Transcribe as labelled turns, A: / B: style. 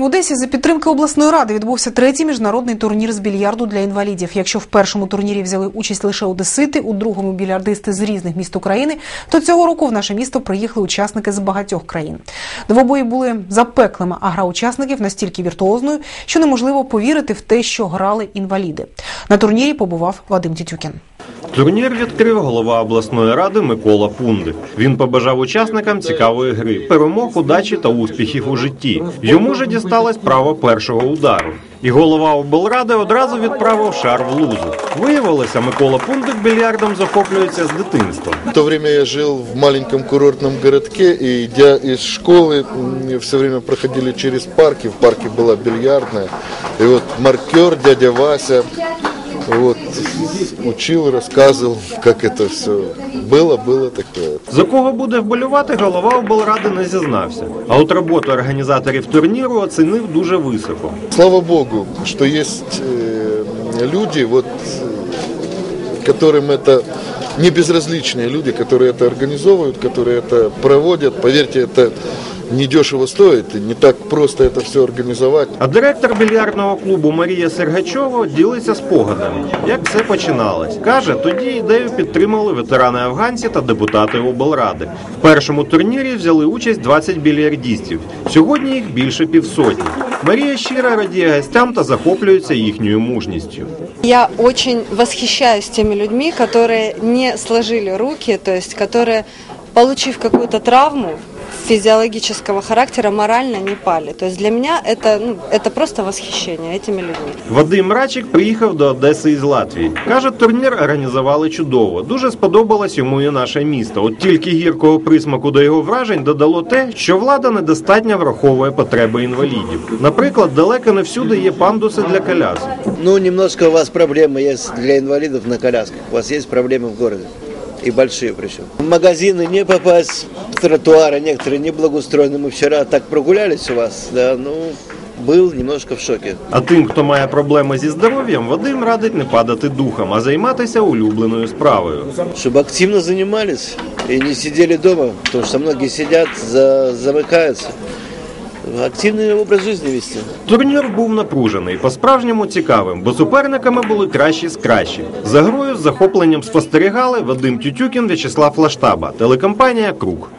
A: В Одесі за підтримки обласної ради відбувся третій міжнародний турнір з більярду для інвалідів. Якщо в першому турнірі взяли участь лише одесити, у другому більярдисти з різних міст України, то цього року в наше місто приїхали учасники з багатьох країн. Двобої були запеклими, а гра учасників настільки віртуозною, що неможливо повірити в те, що грали інваліди. На турнірі побував Вадим Тітюкін.
B: Турнір відкрив голова обласної ради Микола Пундик. Він побажав учасникам цікавої гри, перемог, удачі та успіхів у житті. Йому же дісталось право першого удару. І голова облради одразу відправив шар в лузу. Виявилося, Микола Пундик більярдом захоплюється з дитинства.
C: В то время я жил в маленьком курортном городке, и идя из школы, все время проходили через парки, в парке была бильярдная. И вот маркер, дядя Вася, вот, учил, рассказывал, как это все было, было такое.
B: За кого буде вболювати, голова облради не зізнався. А от роботу організаторів турніру оцінив дуже високо.
C: Слава Богу, что есть э, люди, вот, э, которым это не безразличные люди, которые это организовывают, которые это проводят. Поверьте, это недешево стоит, и не так просто это все организовать.
B: А директор більярдного клубу Марія Сергачова ділиться спогадами, як все починалось. Каже, тоді ідею підтримали ветерани афганці та депутати облради. В першому турнірі взяли участь 20 більярдістів. Сьогодні їх більше півсотні. Марія щиро радіє гостям та захоплюється їхньою мужністю.
D: Я очень восхищаюсь теми людьми, которые не сложили руки, то есть которые, получив какую-то травму физиологического характера, морально не пали. То есть для меня это, ну, это просто восхищение этими людьми.
B: Вадим Рачик приїхав до Одеси із Латвії. Каже, турнір організували чудово. Дуже сподобалось йому і наше місто. От тільки гіркого присмаку до його вражень додало те, що влада недостатньо враховує потреби інвалідів. Наприклад, далеко не всюди є пандуси для колясок.
E: Ну, немножко у вас проблемы есть для инвалидов на колясках. У вас есть проблемы в городе. И большие причем. В магазины не попасть, тротуары некоторые не благоустроены. Мы вчера так прогулялись у вас, да, ну, был немножко в шоке.
B: А тим, хто має проблеми зі здоров'ям, Вадим радить не падати духом, а займатися улюбленою справою.
E: Чтобы активно занимались и не сидели дома, потому что многие сидят, за, Активный образ життя вести.
B: Турнір був напружений, по-справжньому цікавим, бо суперниками були кращі з кращих. За грою з захопленням спостерігали Вадим Тютюкін, В'ячеслав Лаштаба, телекомпанія Круг.